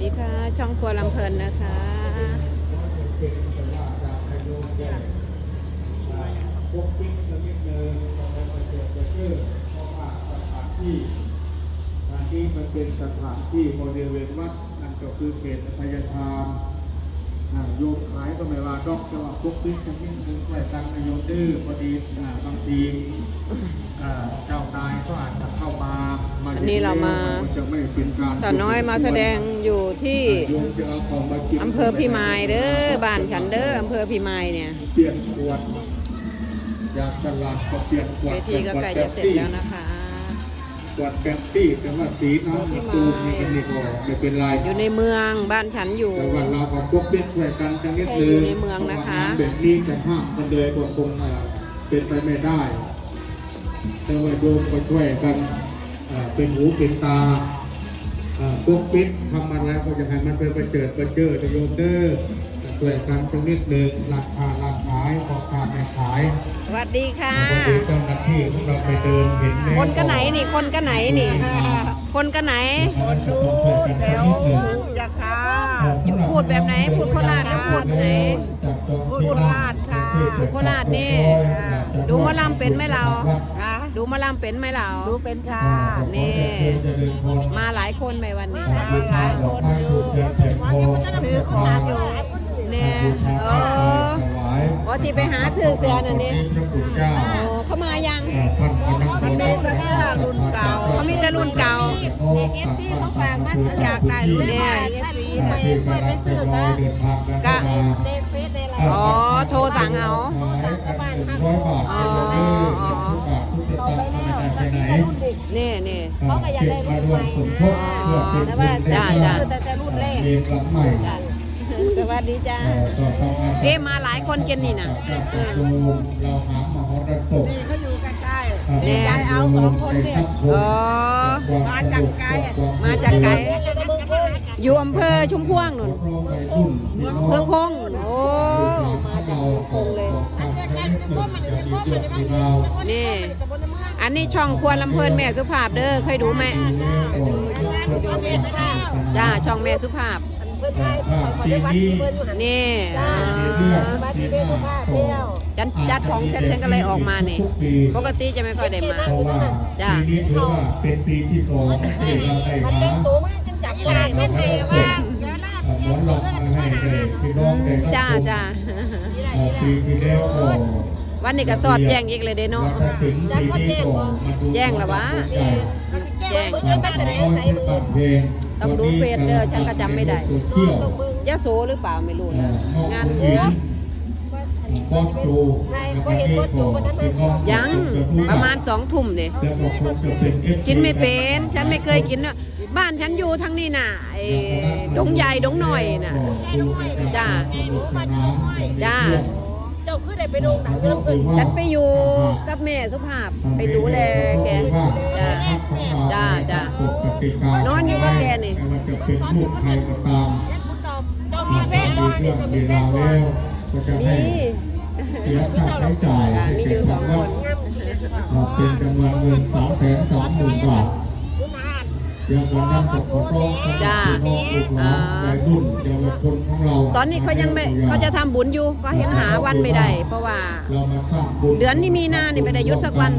ดีค่ะ ช่องครัวลำเพลินนะคะกปิ๊กจะนิดนึงต้องไปปรที่มันเป็นสถานที่บริเวณวัดนั่นก็คือเขตพยาธาม โยมขายก็ไม่ว่าดอกแต่ว่าพวกปิ๊กจะนิดนึงใส่ตังค์ในโยมดื้อพอดีอ่าบางทีอ่าเจ้านายก็อาจจะเข้ามามาอันนี้เรามานจะไม่เป็นการสาวน้อยมาแสดงอยู่ที่โยมจะเอาของมากินอำเภอพิมายเด้อบ้านฉันเด้ออำเภอพิมายเนี่ย เปลี่ยนขวดอยากตลาดก็เปลี่ยนขวดเวทีก็ใกล้จะเสร็จแล้วนะคะ ขวดแป๊บซี่ แต่ว่าสีน้ำมันตูมนี่กันนี่ก็ไม่เป็นไรอยู่ในเมืองบ้านฉันอยู่ แต่ว่าเราก็พกเป็นช่วยกันจังนิดแค่นึอยู่งในเมืองนะคะเพราว่าำแบบนี้จะห้ามกันเลยก็คงเอ่อเป็นไปไม่ได้ แต่ว่าโยมก็ช่วยกันเอ่อเป็นหูเป็นตาเอ่อพวกปิดทำอะไรก็จะให้มันไปประเจิดประเจิดโยมเด้อช่วยกันจังนิดนึงราคาราขายขอขาดไม่ขายสวัสดีค่ะพอดีเจ้าหน้าที่ของเราไปเดินเห็นแม่คนกันไหนนี่ คนกันไหนนี่ คนกันไหน คนจะต้องช่วยกันสักนิดหนึ่งยาค่ะพูดแบบไหน พูดโคราชหรือพูดไหนจากจองพูที่ดนั่งโคราชค่ะพูดโคราชนี่ ดูหมอลำเป็นไหมเราค่ะดูหมาลำเป็นไหมเราดูเป็นค่ะนี่มามาหลายคนไหมวันนี้บูชาดอกไม้ถูกเทียนแผ่นโพซื้อของ ที่ไปหาซื้อเสือน่ะนี่พระคุณเจ้าโอ้เขามายังอ่าท่านก็นั่งมันเป็นแต่แค่รุ่นเก่าเขามีแต่รุ่นเก่าโอ้เอฟซีเขาฝากมาอยากได้รุ่นใหม่เอฟซีอ่าไปที่ไปกำลังซื้จะอรอนะเดินทางกันเข้ามาในเฟซในไลน์อ๋อโทรสั่งเอาขายอันหนึ่งร้อยบาทเป็นเงินทุกบาททุกสตางค์ก็ไม่ได้ไปไหนนี่นี่อ่าเก็บมาร่วมสมทบเพื่อเป็นทุนในจ้าสร้างจ้าแต่แต่รุ่นแรกเรียนหลังใหม่ส วัสดีจ้าเอ่อก็ต้องอาศัยเอ๊ะมาหลายคนกันนี่น่ะจากการประชุมเราหามหรสพนี่เขาอยู่ใกล้อ่าเนี่ยๆยายเอาสองคนในเนี่ยทับชมอ๋อความสนุกควมาจากไกลตะบึงพุ่งอยู่อำเภอชุมพวงนู่นรองวัยรุ่นพี่น้องเพื่อคงโอ้มาจากคงเลยการใช้เงินจะมีเยอะมีเรานี่อันนี้ช่องครัวลำเพลินแม่สุภาพเด้อเคยดูไหมจ้าช่องแม่สุภาพ เพื่อนไทยถ้าเขาปีได้วัดนี้เพื่อนอยู่หันนี่อ่ามีเรื่องปีหน้าก็จันจัดของเส้นๆก็เลยออกมานี่ทุกปีปกติจะไม่ค่อยได้มาเพราะว่าจ้าปีนี้ถือว่าเป็นปีที่สองที่เราได้มันหาเล่นตัวมากจนจับไม่ได้ไม่ได้ว่าหมอนหลอกมาให้ได้พี่น้องได้รับจ้าชมจ้าเอ่อปีที่แล้วก็วันนี้ก็สอดแจ้งอีกเลยเด้เนาะวัฒนศิลป์ปีนี้ก็มาดูแจ้งแล้ววะใจแจ้งเงินมาแสดงใส่มือเพลง ต้องดูเฟซเด้อฉันก็จำไม่ได้โซเชียลยะโสหรือเปล่าไม่รู้เอ่นะอนอกงานคุณหญิงบอสจูใช่ก็เห็นบอสจูวันนั้นมาพี่น้อยังประมาณสองทุ่มเด้แล้วก็คงจะเป็น FC กินไม่เป็น ฉันไม่เคยกินนะบ้านฉันอยู่ทั้งนี้น่ะไอ้ดงใหญ่ดงหน่อยน่ะจ้าจ้าเจ้าคือได้ไปดูหนังเรื่องอื่นฉันไปอยู่กับแม่สุภาพไปดูแลแกจ้า จ้าจ้านอนอยู่กับแกนี่ไม่ว่าจะเป็นลูกใครก็ตามเจ้ามีแฟนบ่เรื่นี่องเจ้าเวมีแฟลานบ่แล้วก็จะให้นี่เสียค่าใช้จ่ายจ้าให้มีอเก็บยู่สองทางควัดนเป็นจำนวนเงินสามแสนสามหมื่นบาทคุณอาเดี๋ยววันนั้นก็ขอร้องสำหรับพี่น้องลูกหลานวัยรุ่นเยาวชนของเราตอนนี้เขายังไม่เขาจะทำบุญอยู่ก็ยังหาวันไม่ได้ เพราะว่า เรามาสร้างบุญเดือนนี้มีนานี่ไม่ได้หยุดสักวัน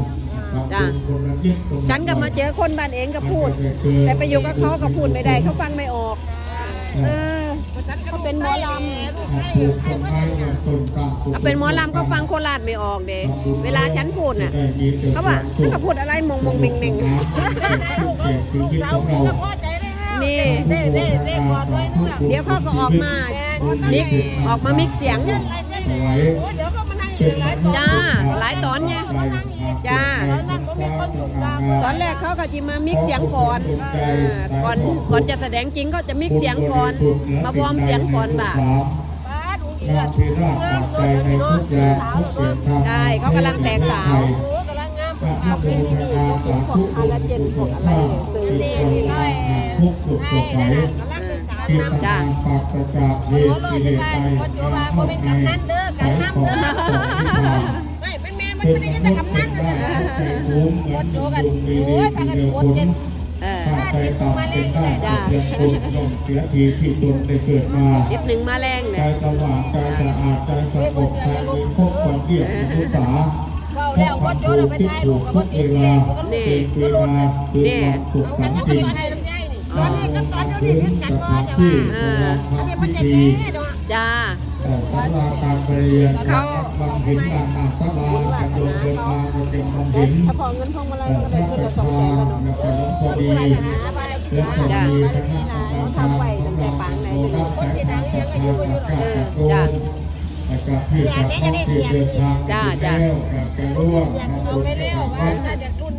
จ้ะทำบุญคนละนิดคนละหน่อยฉันก็มาเจอคนบ้านเองก็พูด แต่ไปอยู่กับเขาก็พูดไม่ได้เขาฟังไม่ออก เออเขาเป็นหมอลำปลูกต้นไม้วันต้นกลางปลูกเขาเป็นหมอลำก็ฟังโคราชไม่ออกเด้เวลาฉันพูดน่ะเขาว่าเขาก็พูดอะไรมงมงเมงเมงชีวิตของเราพอใจเลยฮะนี่เด้เด้เด้ก่อนด้วยนู่นน่ะเดี๋ยวเขาก็ออกมามิกออกมามิกเสียง เอาไว้โอ้เดี๋ยวก็มานั่งอยู่หลายตอนจ้า หลายตอนเนี่ยจ้า ตอนแรกเขาก็จะมามิกเสียงก่อนเออก่อน ก่อนจะแสดงจริงก็จะมิกเสียงก่อน มาวอร์มเสียงก่อนบ่าป้าดูอีหน้าที่ราชการใจในทุกแรงทุกเสียงทางใช่เขากำลังแตกสาวโอ้กำลังงามพระพุทธเจ้าสาธุพวกคอลลาเจนพวกอะไรเนี่ยซื้อทุกสุขสุขไหนก ที่น้ำตาปากประจากเหโอ้ตุโหกิเลจะสไปใจก็จูว่าบ่เป็นกำนันเด้อกำนันเด้อไม่เป็นแมนมันเป็นไม่ได้มจะนุษย์กำนันได้นะใจภูมิเหมือนโจบุกันญมีโอ้ดียพามีกันเดียวโคผตรลเจ็บเออถ้าใจต่ำเป็นได้เพียงคนย่อมเสียทีที่ตนได้เกิดมานิดหนึ่งมาแรงใจเนี่ยสว่างใจสะอาดใจสงบใจมีพบความเรียบศึกษาเว้าแล้วก็โจเราไปถ่ายรูปกับบ่ติดเวแล้ลาวก็นี่เป็นเวลาคือความสุขเอาสักันนเอาติ ไปถ่ายลำไยนี่ตตาอนมนี้ก็ตอนทางเดี๋ยวถึนี้งเพิ่งสกันบ่านจะที่ว่าโบราณอันนี้ทำมันพิจะธีแน่เนาะจ้าเอ่อศาลาการประเรียนวัดบางหินบางนาศาลากันโดนเดินมาเราเก็บบางหินถ้าพอเงินพองมาลัยเอ่อก็พได้ระขึ้นประละสองธาแสนแล้วเนาะแล้วก็หลวงพ่อดีแล้วก็มีคณะกรรมการของเราของเราโบราณแต่งงานกับทางอากากระโดนแล้วก็ที่จากท้องที่เดินทางมาถึงแล้วกับกรร่วงอยากมาเอาบุญไปกัแล้วบว่าวัดถ้าจากรุ่น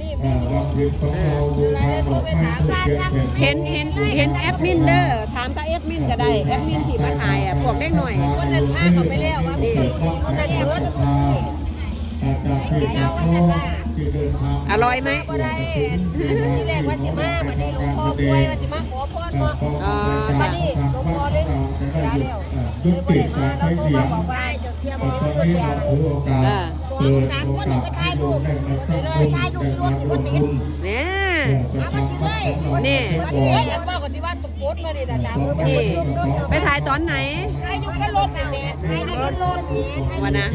เห็นเห็นเห็นแอดมินเด้อถามกับแอดมินก็ได้แอดมินที่มาถ่ายอะพวกเด็กหน่อยคนนั้นพาเขาไปแล้วว่าพี่เขาจะเบิดอาจารย์ที่จากน้องที่เดินอร่อยไหมบ่ได้ที่แรกว่าสิมาบัดนี้หลวงพ่อป่วยว่าสิมาขอพรเอ่อเนาะขอการทางวัดของเราจะได้หยุดเอ่อยุติการใช้เสียงบอกว่าจะเสียตบ่อนเกิดนี้เราวถือโอกาส เปิดโอกาสให้โยมได้มาสร้างบุญได้มาร่วมบุญเนี่ย เพื่อจะทำวัดของเรานี่ให้วันก่อนี้ยากบอกกันที่ว่าตกรถเลยนี่ดานี่ ไปถ่ายตอนไหนถ่ายอยู่กันรถนี่แม่ถ่ายอยู่กันรถนี่วันนะ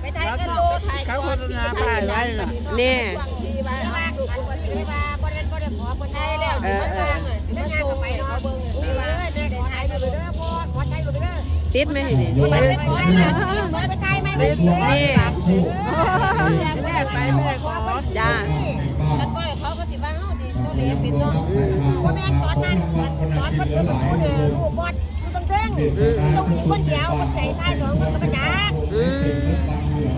ไปถ่ายกันรถเขาโฆษณาถ่ายไว้ล่ะนี่ที่ว่าว่าดูคนที่ว่าบ่ได้บ่ได้ขอคนไทยแล้วสิมาสร้างอะสิมาส่งไปเขาเบิ่งที่ว่าได้ถ่ายอยู่เด้อพ่อขอถ่ายอยู่เด้อติดไหมนี่ ไปไปขอไปถ่ายไหมไป นี่แม่ไปแม่ขอจ้าฉันว่าเขาก็สิว่าเฮาดิเขาเรียนเป็นเนาะบ่แม่นตอนนั้นตอนมันเป็นผู้เดียวรูปบอดอยู่ตรงเทิงต้องมีคนเดียวคนใส่ท้ายสองคนก็บ่จักอืม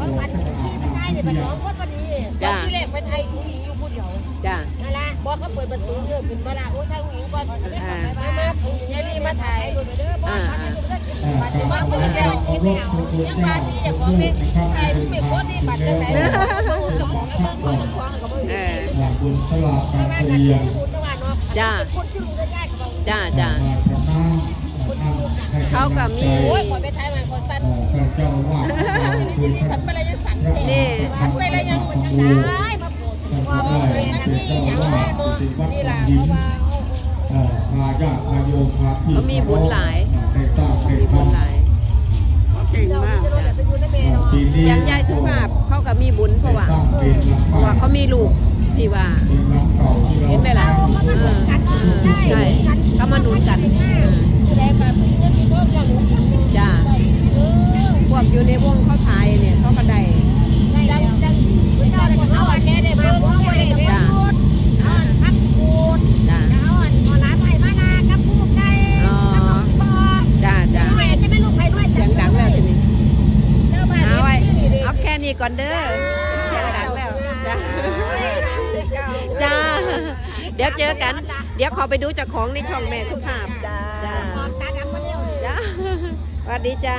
วันวันที่ไปถ่ายนี่เป็นน้องคนพอดีตอนที่แรกไปถ่ายผู้หญิงอยู่ผู้เดียวจ้านั่นละบอกเขาเปิดประตูเยอะขึ้นมาละโอ้ถ่ายผู้หญิงก่อนมามาผู้หญิงยายมาถ่ายรูปเด้อบ่ถ่ายรูปเด้อมาคนเดียว คิดไม่เอายังว่าพี่จะขอเป็นถ่ายรูปเป็นคนนี่บัดจังได๋ก็บ่ก็บ่ก็บ่เออบุญสลากการเปลี่ยนจ้าคนชื่อได้ได้ก็บอกจ้าจ้ามาชนะนั่งให้เขาก็มีโอ้ยคนไปถ่ายมาคนสั้นพระเจ้าว่าเราคือนี่พฉัระนไปแล้วยังสั่นนี่ฉันไปแล้วยังมันยังได้มาปวดคอเลยมันมีอย่างแม่บ่นี่ล่ะเพราว่าเอ่อพาญาติพาโยมพาพี่เขามีบุญหลายได้สร้างได้มีบุญหลาย อย่างยายสุภาพเขาก็มีบุญเพราะว่าเพราะว่าเขามีลูกที่ว่า เห็นไหมล่ะเออใช่เขามาหนุนกันแล้วก็มีเงินมีทองอย่างนี้วกอยู่ในวงเขาถ่ายเนี่ยเขาก็ได้ จังจังคุณเจ้าได้เขาว่าแค่ได้เบิ่งบ่ได้เบิ่งพูดอ่อนพักพูด จ้า อ่อนขอลาไปมานากับผู้ใดกับบ่ จ้าจ้า แม่จะไม่ลูกใครด้วย เสียงดังแล้วทีนี้ เจ้าบ้าน เอาไว้ นี่ดิ เอาแค่นี้ ก่อนเด้อเสียงดังแล้วจ้าจ้า เดี๋ยวเจอกัน เดี๋ยวขอไปดูเจากของในช่องแม่สุภาพจ้าตาดำมาเร็วนี่จ้าสวัสดีจ้า